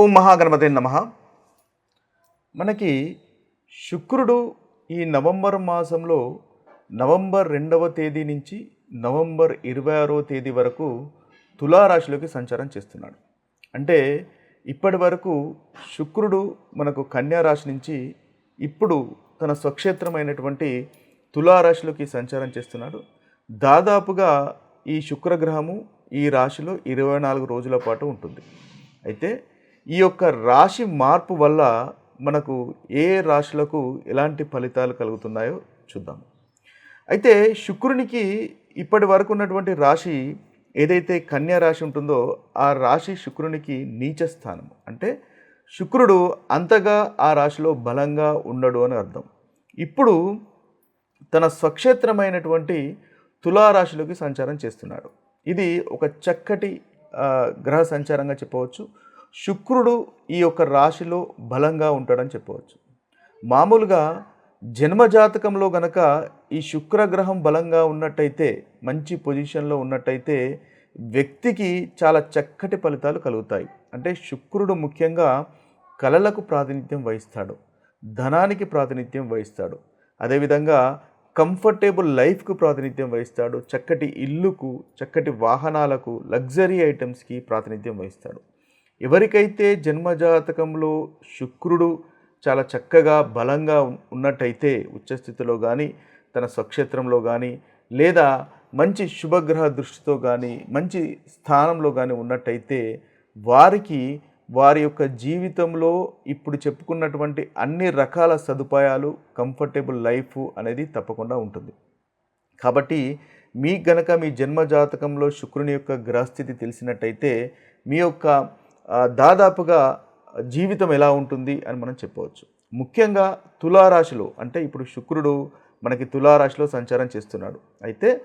ఓం మహాగణపతి నమ. మనకి శుక్రుడు ఈ నవంబర్ మాసంలో నవంబర్ రెండవ తేదీ నుంచి నవంబర్ ఇరవై ఆరో తేదీ వరకు తులారాశిలోకి సంచారం చేస్తున్నాడు. అంటే ఇప్పటి వరకు శుక్రుడు మనకు కన్యా రాశి నుంచి ఇప్పుడు తన స్వక్షేత్రమైనటువంటి తులారాశిలోకి సంచారం చేస్తున్నాడు. దాదాపుగా ఈ శుక్రగ్రహము ఈ రాశిలో ఇరవై నాలుగు రోజుల పాటు ఉంటుంది. అయితే ఈ యొక్క రాశి మార్పు వల్ల మనకు ఏ రాశులకు ఎలాంటి ఫలితాలు కలుగుతున్నాయో చూద్దాం. అయితే శుక్రునికి ఇప్పటి వరకు ఉన్నటువంటి రాశి ఏదైతే కన్యా రాశి ఉంటుందో ఆ రాశి శుక్రునికి నీచ స్థానం. అంటే శుక్రుడు అంతగా ఆ రాశిలో బలంగా ఉండడు అని అర్థం. ఇప్పుడు తన స్వక్షేత్రమైనటువంటి తులారాశిలోకి సంచారం చేస్తున్నాడు. ఇది ఒక చక్కటి గ్రహ సంచారంగా చెప్పవచ్చు. శుక్రుడు ఈ యొక్క రాశిలో బలంగా ఉంటాడని చెప్పవచ్చు. మామూలుగా జన్మజాతకంలో గనక ఈ శుక్రగ్రహం బలంగా ఉన్నట్టయితే మంచి పొజిషన్లో ఉన్నట్టయితే వ్యక్తికి చాలా చక్కటి ఫలితాలు కలుగుతాయి. అంటే శుక్రుడు ముఖ్యంగా కళలకు ప్రాతినిధ్యం వహిస్తాడు ధనానికి ప్రాతినిధ్యం వహిస్తాడు అదేవిధంగా కంఫర్టేబుల్ లైఫ్కు ప్రాతినిధ్యం వహిస్తాడు చక్కటి ఇల్లుకు చక్కటి వాహనాలకు లగ్జరీ ఐటమ్స్కి ప్రాతినిధ్యం వహిస్తాడు. ఎవరికైతే జన్మజాతకంలో శుక్రుడు చాలా చక్కగా బలంగా ఉన్నట్టయితే ఉచ్చస్థితిలో కానీ తన స్వక్షేత్రంలో కానీ లేదా మంచి శుభగ్రహ దృష్టితో కానీ మంచి స్థానంలో కానీ ఉన్నట్టయితే వారికి వారి యొక్క జీవితంలో ఇప్పుడు చెప్పుకున్నటువంటి అన్ని రకాల సదుపాయాలు కంఫర్టబుల్ లైఫ్ అనేది తప్పకుండా ఉంటుంది. కాబట్టి మీ గనక మీ జన్మ జాతకంలో శుక్రుని యొక్క గ్రహస్థితి తెలిసినట్టయితే మీ యొక్క దాదాపుగా జీవితం ఎలా ఉంటుంది అని మనం చెప్పవచ్చు. ముఖ్యంగా తులారాశిలో అంటే ఇప్పుడు శుక్రుడు మనకి తులారాశిలో సంచారం చేస్తున్నాడు. అయితే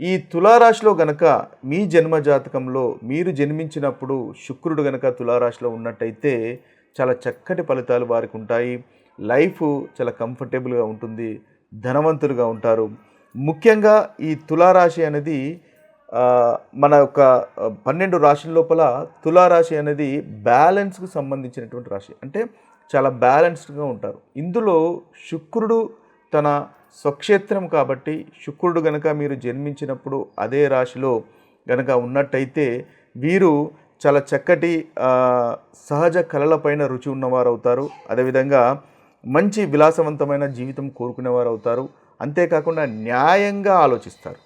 ఈ తులారాశిలో గనక మీ జన్మ జాతకంలో మీరు జన్మించినప్పుడు శుక్రుడు గనక తులారాశిలో ఉన్నట్టయితే చాలా చక్కటి ఫలితాలు వారికి ఉంటాయి. లైఫ్ చాలా కంఫర్టబుల్గా ఉంటుంది ధనవంతులుగా ఉంటారు. ముఖ్యంగా ఈ తులారాశి అనేది మన యొక్క పన్నెండు రాశుల లోపల తులారాశి అనేది బ్యాలెన్స్కు సంబంధించినటువంటి రాశి. అంటే చాలా బ్యాలెన్స్డ్గా ఉంటారు. ఇందులో శుక్రుడు తన స్వక్షేత్రం కాబట్టి శుక్రుడు గనక మీరు జన్మించినప్పుడు అదే రాశిలో గనక ఉన్నట్టయితే వీరు చాలా చక్కటి సహజ కళలపైన రుచి ఉన్నవారు అవుతారు అదేవిధంగా మంచి విలాసవంతమైన జీవితం కోరుకునేవారు అవుతారు అంతేకాకుండా న్యాయంగా ఆలోచిస్తారు.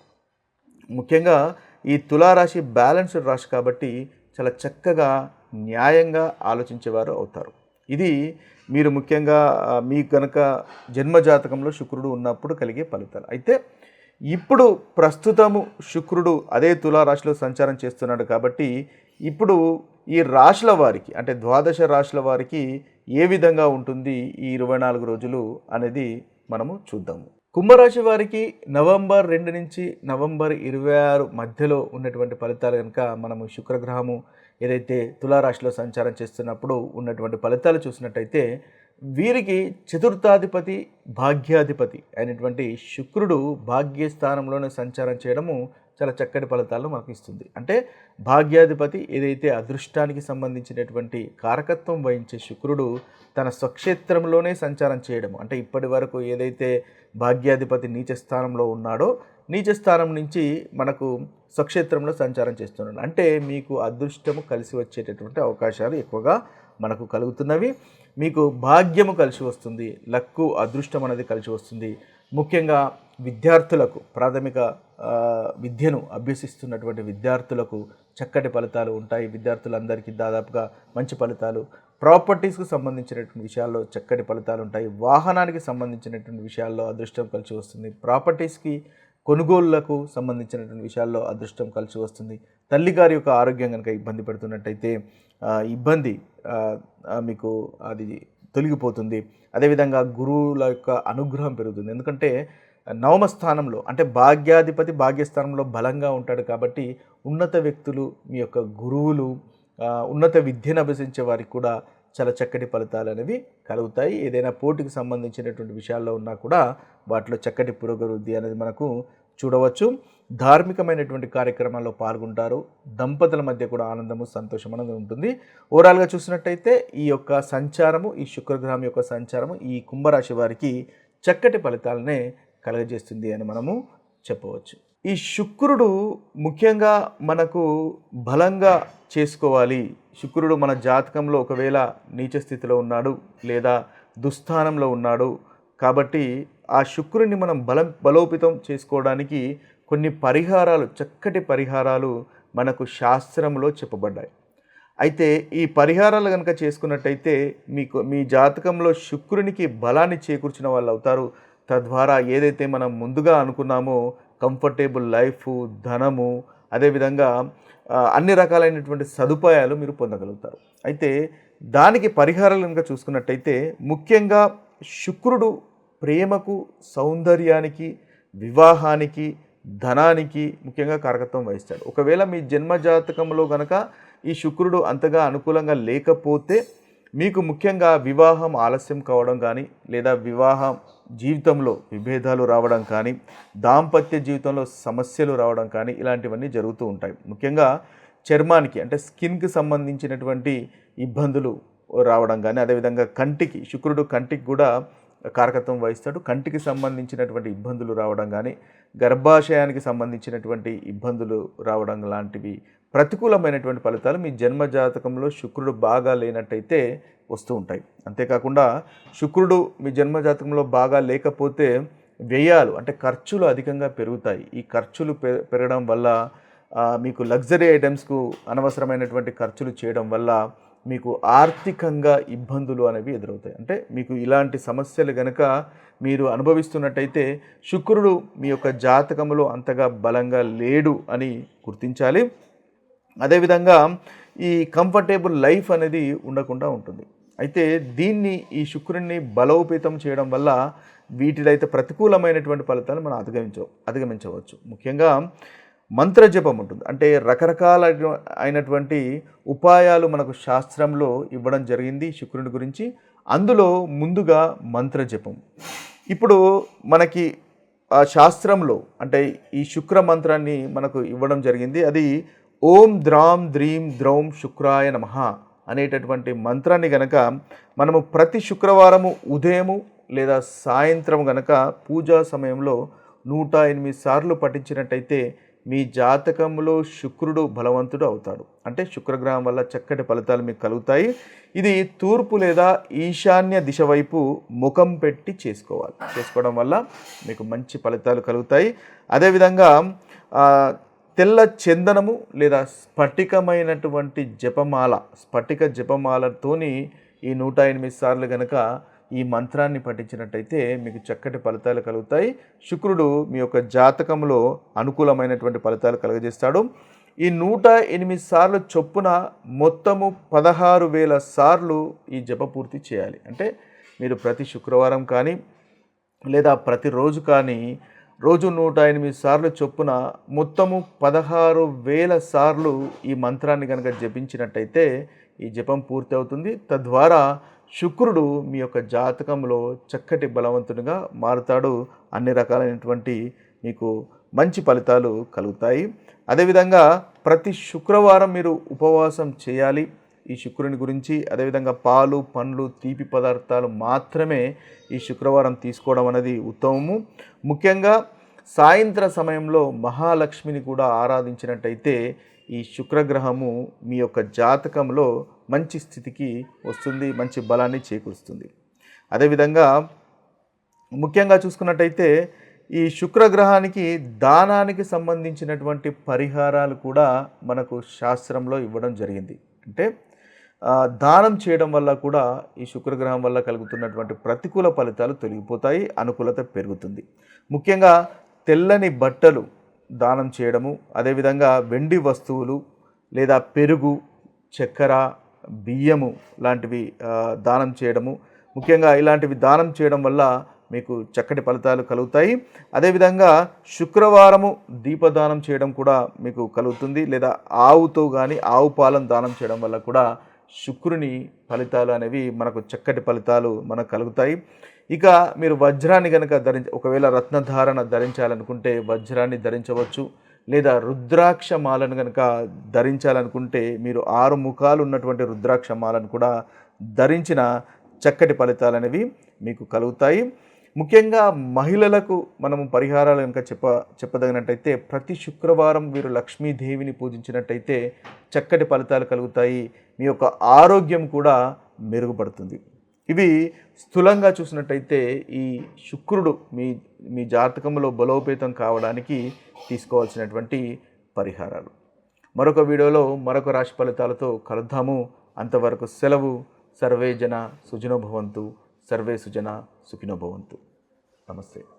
ముఖ్యంగా ఈ తులారాశి బ్యాలెన్స్డ్ రాశి కాబట్టి చాలా చక్కగా న్యాయంగా ఆలోచించేవారు అవుతారు. ఇది మీరు ముఖ్యంగా మీ కనుక జన్మజాతకంలో శుక్రుడు ఉన్నప్పుడు కలిగే ఫలితాలు. అయితే ఇప్పుడు ప్రస్తుతము శుక్రుడు అదే తులారాశిలో సంచారం చేస్తున్నాడు కాబట్టి ఇప్పుడు ఈ రాశుల వారికి అంటే ద్వాదశ రాశుల వారికి ఏ విధంగా ఉంటుంది ఈ ఇరవై నాలుగు రోజులు అనేది మనము చూద్దాము. కుంభరాశి వారికి నవంబర్ రెండు నుంచి నవంబర్ ఇరవై ఆరు మధ్యలో ఉన్నటువంటి ఫలితాలు కనుక మనము శుక్రగ్రహము ఏదైతే తులారాశిలో సంచారం చేస్తున్నప్పుడు ఉన్నటువంటి ఫలితాలు చూసినట్టయితే వీరికి చతుర్థాధిపతి భాగ్యాధిపతి అయినటువంటి శుక్రుడు భాగ్యస్థానంలోనే సంచారం చేయడము చాలా చక్కటి ఫలితాలను మనకు ఇస్తుంది అంటే భాగ్యాధిపతి ఏదైతే అదృష్టానికి సంబంధించినటువంటి కారకత్వం వహించే శుక్రుడు తన స్వక్షేత్రంలోనే సంచారం చేయడం అంటే ఇప్పటి వరకు ఏదైతే భాగ్యాధిపతి నీచ స్థానంలో ఉన్నాడో నీచ స్థానం నుంచి మనకు స్వక్షేత్రంలో సంచారం చేస్తున్నాడు. అంటే మీకు అదృష్టము కలిసి వచ్చేటటువంటి అవకాశాలు ఎక్కువగా మనకు కలుగుతున్నవి. మీకు భాగ్యము కలిసి వస్తుంది. లక్కు అదృష్టం అనేది కలిసి వస్తుంది. ముఖ్యంగా విద్యార్థులకు ప్రాథమిక విద్యను అభ్యసిస్తున్నటువంటి విద్యార్థులకు చక్కటి ఫలితాలు ఉంటాయి. విద్యార్థులందరికీ దాదాపుగా మంచి ఫలితాలు. ప్రాపర్టీస్కు సంబంధించినటువంటి విషయాల్లో చక్కటి ఫలితాలు ఉంటాయి. వాహనానికి సంబంధించినటువంటి విషయాల్లో అదృష్టం కలిసి వస్తుంది. ప్రాపర్టీస్కి కొనుగోళ్ళకు సంబంధించినటువంటి విషయాల్లో అదృష్టం కలిసి వస్తుంది. తల్లిగారి యొక్క ఆరోగ్యం కనుక ఇబ్బంది పెడుతున్నట్టయితే ఇబ్బంది మీకు అది తొలగిపోతుంది. అదేవిధంగా గురువుల యొక్క అనుగ్రహం పెరుగుతుంది. ఎందుకంటే నవమ స్థానంలో అంటే భాగ్యాధిపతి భాగ్యస్థానంలో బలంగా ఉంటాడు కాబట్టి ఉన్నత వ్యక్తులు మీ యొక్క గురువులు ఉన్నత విద్యను అభ్యసించే వారికి కూడా చాలా చక్కటి ఫలితాలు అనేవి కలుగుతాయి. ఏదైనా పోటీకి సంబంధించినటువంటి విషయాల్లో ఉన్నా కూడా వాటిలో చక్కటి పురోగతి అనేది మనకు చూడవచ్చు. ధార్మికమైనటువంటి కార్యక్రమాల్లో పాల్గొంటారు. దంపతుల మధ్య కూడా ఆనందము సంతోషం అనేది ఉంటుంది. ఓవరాల్గా చూసినట్టయితే ఈ యొక్క సంచారము ఈ శుక్రగ్రహం యొక్క సంచారము ఈ కుంభరాశి వారికి చక్కటి ఫలితాలనే కలగజేస్తుంది అని మనము చెప్పవచ్చు. ఈ శుక్రుడు ముఖ్యంగా మనకు బలంగా చేసుకోవాలి. శుక్రుడు మన జాతకంలో ఒకవేళ నీచ స్థితిలో ఉన్నాడు లేదా దుస్థానంలో ఉన్నాడు కాబట్టి ఆ శుక్రుని మనం బలం బలోపేతం చేసుకోవడానికి కొన్ని పరిహారాలు చక్కటి పరిహారాలు మనకు శాస్త్రంలో చెప్పబడ్డాయి. అయితే ఈ పరిహారాలు కనుక చేసుకున్నట్టయితే మీకు మీ జాతకంలో శుక్రునికి బలాన్ని చేకూర్చిన వాళ్ళు అవుతారు. తద్వారా ఏదైతే మనం ముందుగా అనుకున్నామో కంఫర్టబుల్ లైఫ్ ధనము అదేవిధంగా అన్ని రకాలైనటువంటి సదుపాయాలు మీరు పొందగలుగుతారు. అయితే దానికి పరిహారాలు కనుక చూసుకున్నట్టయితే ముఖ్యంగా శుక్రుడు ప్రేమకు సౌందర్యానికి వివాహానికి ధనానికి ముఖ్యంగా కారకత్వం వహిస్తాడు. ఒకవేళ మీ జన్మ జాతకంలో గనక ఈ శుక్రుడు అంతగా అనుకూలంగా లేకపోతే మీకు ముఖ్యంగా వివాహం ఆలస్యం కావడం కానీ లేదా వివాహం జీవితంలో విభేదాలు రావడం కానీ దాంపత్య జీవితంలో సమస్యలు రావడం కానీ ఇలాంటివన్నీ జరుగుతూ ఉంటాయి. ముఖ్యంగా చర్మానికి అంటే స్కిన్కి సంబంధించినటువంటి ఇబ్బందులు రావడం కానీ అదేవిధంగా కంటికి శుక్రుడు కంటికి కూడా కారకత్వం వహిస్తాడు. కంటికి సంబంధించినటువంటి ఇబ్బందులు రావడం కానీ గర్భాశయానికి సంబంధించినటువంటి ఇబ్బందులు రావడం లాంటివి ప్రతికూలమైనటువంటి ఫలితాలు మీ జన్మ జాతకంలో శుక్రుడు బాగా లేనట్టయితే వస్తూ ఉంటాయి. అంతేకాకుండా శుక్రుడు మీ జన్మ జాతకంలో బాగా లేకపోతే వ్యయాలు అంటే ఖర్చులు అధికంగా పెరుగుతాయి. ఈ ఖర్చులు పె పెరగడం వల్ల మీకు లగ్జరీ ఐటమ్స్కు అనవసరమైనటువంటి ఖర్చులు చేయడం వల్ల మీకు ఆర్థికంగా ఇబ్బందులు అనేవి ఎదురవుతాయి. అంటే మీకు ఇలాంటి సమస్యలు గనక మీరు అనుభవిస్తున్నట్టయితే శుక్రుడు మీ యొక్క జాతకంలో అంతగా బలంగా లేడు అని గుర్తించాలి. అదేవిధంగా ఈ కంఫర్టేబుల్ లైఫ్ అనేది ఉండకుండా ఉంటుంది. అయితే దీన్ని ఈ శుక్రుడిని బలోపేతం చేయడం వల్ల వీటిలో అయితే ప్రతికూలమైనటువంటి ఫలితాలు మనం అధిగమించ అధిగమించవచ్చు. ముఖ్యంగా మంత్రజపం ఉంటుంది. అంటే రకరకాల అయినటువంటి ఉపాయాలు మనకు శాస్త్రంలో ఇవ్వడం జరిగింది శుక్రుని గురించి. అందులో ముందుగా మంత్రజపం. ఇప్పుడు మనకి ఆ శాస్త్రంలో అంటే ఈ శుక్ర మంత్రాన్ని మనకు ఇవ్వడం జరిగింది. అది ఓం ద్రాం ద్రీం ద్రౌం శుక్రాయ నమః అనేటటువంటి మంత్రాన్ని గనక మనము ప్రతి శుక్రవారము ఉదయము లేదా సాయంత్రం గనక పూజా సమయంలో నూట ఎనిమిది సార్లు పఠించినట్టయితే మీ జాతకంలో శుక్రుడు బలవంతుడు అవుతాడు. అంటే శుక్రగ్రహం వల్ల చక్కటి ఫలితాలు మీకు కలుగుతాయి. ఇది తూర్పు లేదా ఈశాన్య దిశ వైపు ముఖం పెట్టి చేసుకోవాలి. చేసుకోవడం వల్ల మీకు మంచి ఫలితాలు కలుగుతాయి. అదేవిధంగా తెల్ల చందనము లేదా స్ఫటికమైనటువంటి జపమాల స్ఫటిక జపమాలతోని ఈ నూట ఎనిమిది సార్లు గనక ఈ మంత్రాన్ని పఠించినట్టయితే మీకు చక్కటి ఫలితాలు కలుగుతాయి. శుక్రుడు మీ యొక్క జాతకంలో అనుకూలమైనటువంటి ఫలితాలు కలుగజేస్తాడు. ఈ నూట ఎనిమిది సార్లు చొప్పున మొత్తము పదహారు వేల సార్లు ఈ జప పూర్తి చేయాలి. అంటే మీరు ప్రతి శుక్రవారం కానీ లేదా ప్రతిరోజు కానీ రోజు నూట ఎనిమిది సార్లు చొప్పున మొత్తము పదహారు వేల సార్లు ఈ మంత్రాన్ని కనుక జపించినట్టయితే ఈ జపం పూర్తి అవుతుంది తద్వారా శుక్రుడు మీ యొక్క జాతకంలో చక్కటి బలవంతునిగా మారుతాడు. అన్ని రకాలైనటువంటి మీకు మంచి ఫలితాలు కలుగుతాయి. అదేవిధంగా ప్రతి శుక్రవారం మీరు ఉపవాసం చేయాలి. ఈ శుక్రుని గురించి అదేవిధంగా పాలు పండ్లు తీపి పదార్థాలు మాత్రమే ఈ శుక్రవారం తీసుకోవడం అనేది ఉత్తమము. ముఖ్యంగా సాయంత్ర సమయంలో మహాలక్ష్మిని కూడా ఆరాధించినట్టయితే ఈ శుక్రగ్రహము మీ యొక్క జాతకంలో మంచి స్థితికి వస్తుంది మంచి బలాన్ని చేకూరుస్తుంది. అదేవిధంగా ముఖ్యంగా చూసుకున్నట్టయితే ఈ శుక్రగ్రహానికి దానానికి సంబంధించినటువంటి పరిహారాలు కూడా మనకు శాస్త్రంలో ఇవ్వడం జరిగింది. అంటే దానం చేయడం వల్ల కూడా ఈ శుక్రగ్రహం వల్ల కలుగుతున్నటువంటి ప్రతికూల ఫలితాలు తొలగిపోతాయి అనుకూలత పెరుగుతుంది. ముఖ్యంగా తెల్లని బట్టలు దానం చేయడము అదేవిధంగా వెండి వస్తువులు లేదా పెరుగు చక్కెర బియ్యము లాంటివి దానం చేయడము. ముఖ్యంగా ఇలాంటివి దానం చేయడం వల్ల మీకు చక్కటి ఫలితాలు కలుగుతాయి. అదేవిధంగా శుక్రవారము దీపదానం చేయడం కూడా మీకు కలుగుతుంది. లేదా ఆవుతో కానీ ఆవు పాలను దానం చేయడం వల్ల కూడా శుక్రుని ఫలితాలు అనేవి మనకు చక్కటి ఫలితాలు మనకు కలుగుతాయి. ఇక మీరు వజ్రాన్ని కనుక ధరించ ఒకవేళ రత్నధారణ ధరించాలనుకుంటే వజ్రాన్ని ధరించవచ్చు. లేదా రుద్రాక్ష మాలను కనుక ధరించాలనుకుంటే మీరు ఆరు ముఖాలు ఉన్నటువంటి రుద్రాక్ష మాలను కూడా ధరించిన చక్కటి ఫలితాలు అనేవి మీకు కలుగుతాయి. ముఖ్యంగా మహిళలకు మనము పరిహారాలు కనుక చెప్ప చెప్పదగినట్టయితే ప్రతి శుక్రవారం వీరు లక్ష్మీదేవిని పూజించినట్టయితే చక్కటి ఫలితాలు కలుగుతాయి. మీ యొక్క ఆరోగ్యం కూడా మెరుగుపడుతుంది. ఇవి స్థూలంగా చూసినట్టయితే ఈ శుక్రుడు మీ మీ జాతకంలో బలోపేతం కావడానికి తీసుకోవాల్సినటువంటి పరిహారాలు. మరొక వీడియోలో మరొక రాశి ఫలితాలతో కలుద్దాము. అంతవరకు సెలవు. సర్వే జన సుజనోభవంతు సర్వే సుజన సుఖినోభవంతు నమస్తే.